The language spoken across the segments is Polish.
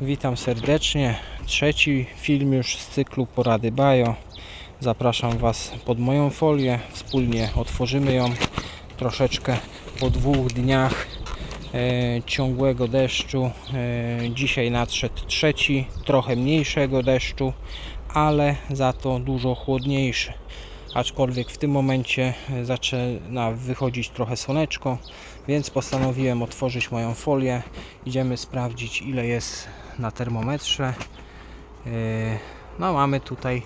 Witam serdecznie. Trzeci film już z cyklu Porady Bio. Zapraszam Was pod moją folię. Wspólnie otworzymy ją. Troszeczkę po dwóch dniach e, ciągłego deszczu. E, dzisiaj nadszedł trzeci, trochę mniejszego deszczu, ale za to dużo chłodniejszy. Aczkolwiek w tym momencie zaczyna wychodzić trochę słoneczko, więc postanowiłem otworzyć moją folię. Idziemy sprawdzić ile jest na termometrze. Yy, No mamy tutaj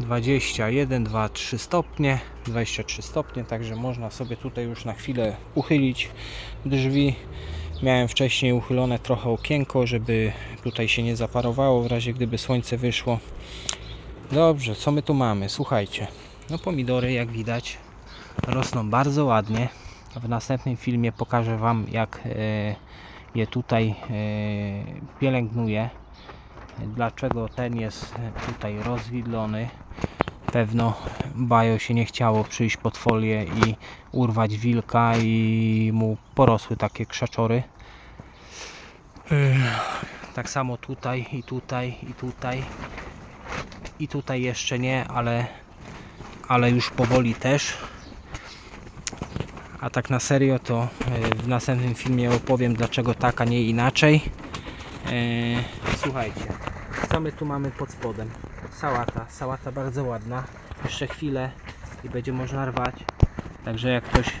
21, 2, 3 stopnie, 23 stopnie, także można sobie tutaj już na chwilę uchylić drzwi. Miałem wcześniej uchylone trochę okienko, żeby tutaj się nie zaparowało w razie gdyby słońce wyszło. Dobrze, co my tu mamy? Słuchajcie. No pomidory jak widać rosną bardzo ładnie. W następnym filmie pokażę Wam jak e, je tutaj e, pielęgnuję. Dlaczego ten jest tutaj rozwidlony? Pewno Bajo się nie chciało przyjść pod folię i urwać wilka i mu porosły takie krzaczory. Tak samo tutaj i tutaj i tutaj i tutaj jeszcze nie, ale ale już powoli też. A tak na serio to e, w następnym filmie opowiem dlaczego tak, a nie inaczej. E, Słuchajcie, co my tu mamy pod spodem? Sałata, sałata bardzo ładna. Jeszcze chwilę i będzie można rwać. Także jak ktoś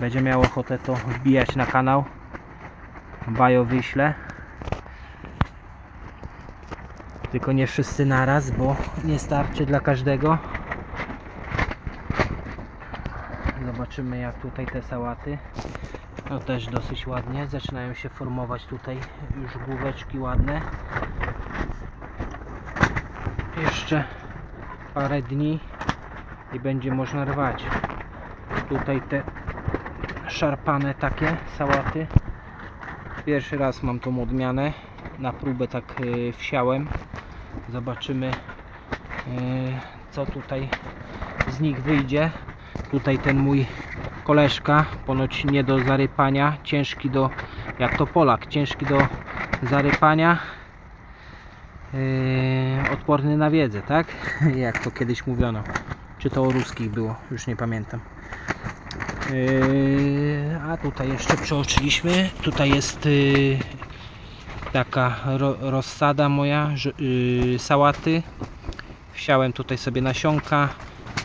będzie miał ochotę to wbijać na kanał. Bajo wyślę. Tylko nie wszyscy naraz, bo nie starczy dla każdego. Zobaczymy jak tutaj te sałaty. Też dosyć ładnie. Zaczynają się formować tutaj już główeczki ładne. Jeszcze parę dni i będzie można rwać. Tutaj te szarpane takie sałaty. Pierwszy raz mam tą odmianę. Na próbę tak y, wsiałem. Zobaczymy y, co tutaj z nich wyjdzie. Tutaj ten mój koleżka, ponoć nie do zarypania, ciężki do, jak to Polak, ciężki do zarypania, yy, odporny na wiedzę, tak? Jak to kiedyś mówiono. Czy to o ruskich było, już nie pamiętam. Yy, a tutaj jeszcze przeoczyliśmy, tutaj jest yy, taka ro, rozsada moja, yy, sałaty. Wsiałem tutaj sobie nasionka,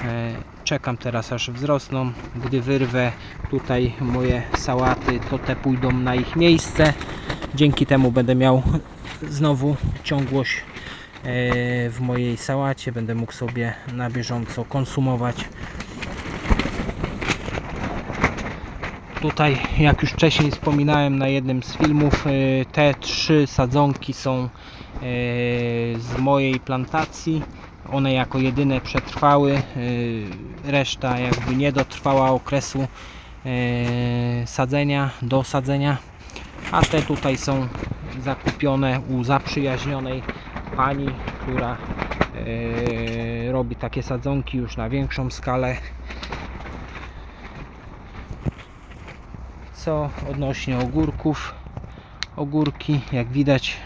E, Czekam teraz aż wzrosną. Gdy wyrwę tutaj moje sałaty, to te pójdą na ich miejsce. Dzięki temu będę miał znowu ciągłość e, w mojej sałacie. Będę mógł sobie na bieżąco konsumować. Tutaj, jak już wcześniej wspominałem na jednym z filmów, e, te trzy sadzonki są e, z mojej plantacji. One jako jedyne przetrwały, yy, reszta jakby nie dotrwała okresu yy, sadzenia, do sadzenia, a te tutaj są zakupione u zaprzyjaźnionej pani, która yy, robi takie sadzonki już na większą skalę. Co odnośnie ogórków, ogórki jak widać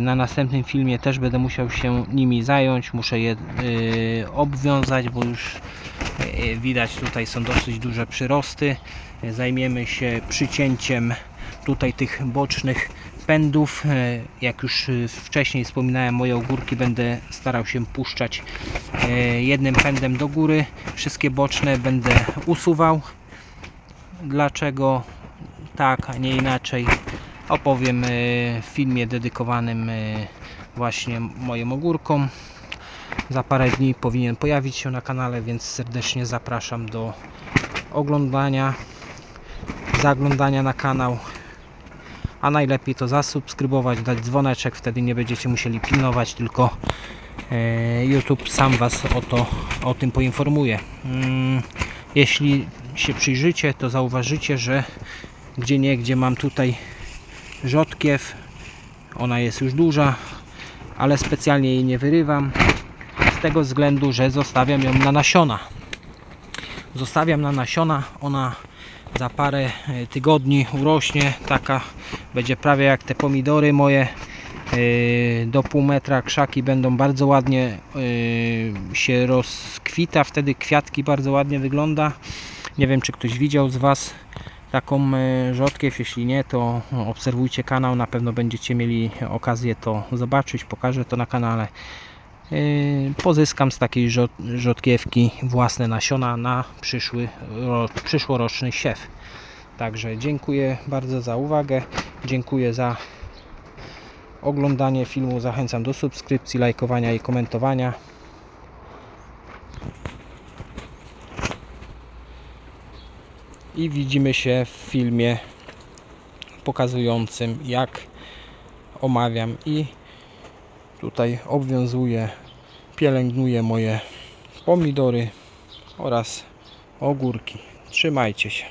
Na następnym filmie też będę musiał się nimi zająć. Muszę je e, obwiązać, bo już e, widać tutaj są dosyć duże przyrosty. E, Zajmiemy się przycięciem tutaj tych bocznych pędów. E, Jak już e, wcześniej wspominałem, moje ogórki będę starał się puszczać e, jednym pędem do góry. Wszystkie boczne będę usuwał. Dlaczego tak, a nie inaczej opowiem e, w filmie dedykowanym e, właśnie moim ogórkom. Za parę dni powinien pojawić się na kanale, więc serdecznie zapraszam do oglądania, zaglądania na kanał. A najlepiej to zasubskrybować, dać dzwoneczek, wtedy nie będziecie musieli pilnować, tylko e, YouTube sam Was o, to, o tym poinformuje. Mm, Jeśli się przyjrzycie, to zauważycie, że gdzie nie, gdzie mam tutaj rzodkiew. Ona jest już duża, ale specjalnie jej nie wyrywam z tego względu, że zostawiam ją na nasiona. Zostawiam na nasiona, ona za parę e, tygodni urośnie. Taka będzie prawie jak te pomidory moje. E, Do pół metra krzaki będą bardzo ładnie e, się rozkwita. Wtedy kwiatki bardzo ładnie wygląda. Nie wiem czy ktoś widział z Was taką e, rzodkiew. Jeśli nie, to obserwujcie kanał. Na pewno będziecie mieli okazję to zobaczyć. Pokażę to na kanale. Yy, pozyskam z takiej rzod- rzodkiewki własne nasiona na przyszły, ro, przyszłoroczny siew. Także dziękuję bardzo za uwagę. Dziękuję za oglądanie filmu. Zachęcam do subskrypcji, lajkowania i komentowania. I widzimy się w filmie pokazującym jak omawiam i tutaj obwiązuję, pielęgnuję moje pomidory oraz ogórki. Trzymajcie się.